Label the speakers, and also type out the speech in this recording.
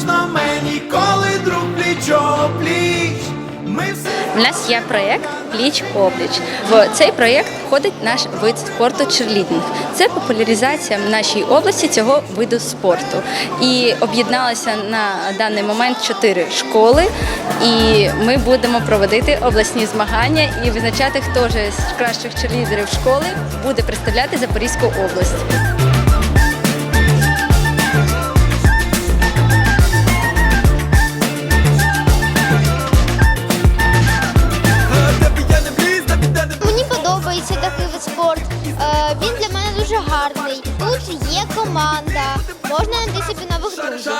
Speaker 1: можна мені, коли друг пліч опліч. У нас є проєкт Пліч опліч. В цей проєкт входить наш вид спорту черлідинг. Це популяризація в нашій області цього виду спорту. І об'єдналися на даний момент чотири школи, і ми будемо проводити обласні змагання і визначати, хто ж з кращих черлідерів школи буде представляти Запорізьку область.
Speaker 2: Він для мене дуже гарний. Тут є команда, можна знайти собі нових друзів.